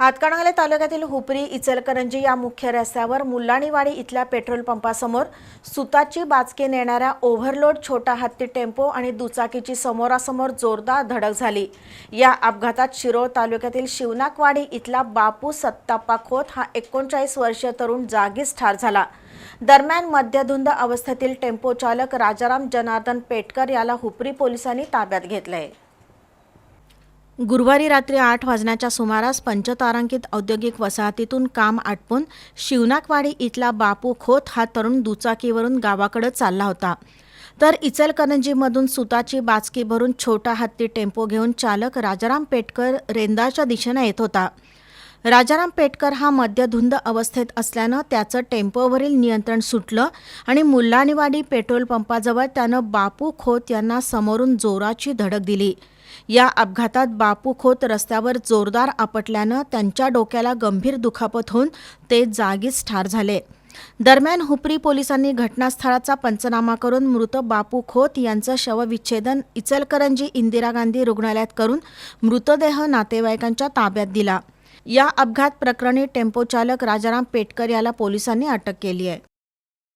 हातकणंगले तालुक्यातील हुपरी इचलकरंजी या मुख्य रस्त्यावर मुल्लाणीवाडी इथल्या पेट्रोल पंपासमोर सुताची बाचके नेणाऱ्या ओव्हरलोड छोटा हत्ती टेम्पो आणि दुचाकीची समोरासमोर जोरदार धडक झाली. या अपघातात शिरोळ तालुक्यातील शिवनाकवाडी इथला बापू सत्ताप्पा खोत हा एकोणचाळीस वर्षीय तरुण जागीच ठार झाला. दरम्यान मध्यधुंद अवस्थेतील टेम्पो चालक राजाराम जनार्दन पेटकर याला हुपरी पोलिसांनी ताब्यात घेतलंय. गुरुवारी रात्री आठ वाजण्याच्या सुमारास पंचतारांकित औद्योगिक वसाहतीतून काम आटपून शिवनाकवाडी इथला बापू खोत हा तरुण दुचाकीवरून गावाकडे चालला होता. तर इचलकरंजीमधून सुताची बाचकी भरून छोटा हत्ती टेम्पो घेऊन चालक राजाराम पेटकर रेंदाच्या दिशेनं येत होता. राजाराम पेटकर हा मद्यधुंद अवस्थेत असल्यानं त्याचं टेम्पोवरील नियंत्रण सुटलं आणि मुल्लाणीवाडी पेट्रोल पंपाजवळ त्यानं बापू खोत यांना समोरून जोराची धडक दिली. या अपघातात बापू खोत रस्त्यावर जोरदार आपटल्यानं त्यांच्या डोक्याला गंभीर दुखापत होऊन ते जागीच ठार झाले. दरम्यान हुपरी पोलिसांनी घटनास्थळाचा पंचनामा करून मृत बापू खोत यांचं शवविच्छेदन इचलकरंजी इंदिरा गांधी रुग्णालयात करून मृतदेह नातेवाईकांच्या ताब्यात दिला. या अपघात प्रकरणी टेम्पो चालक राजाराम पेटकर याला पोलिसांनी अटक केली आहे.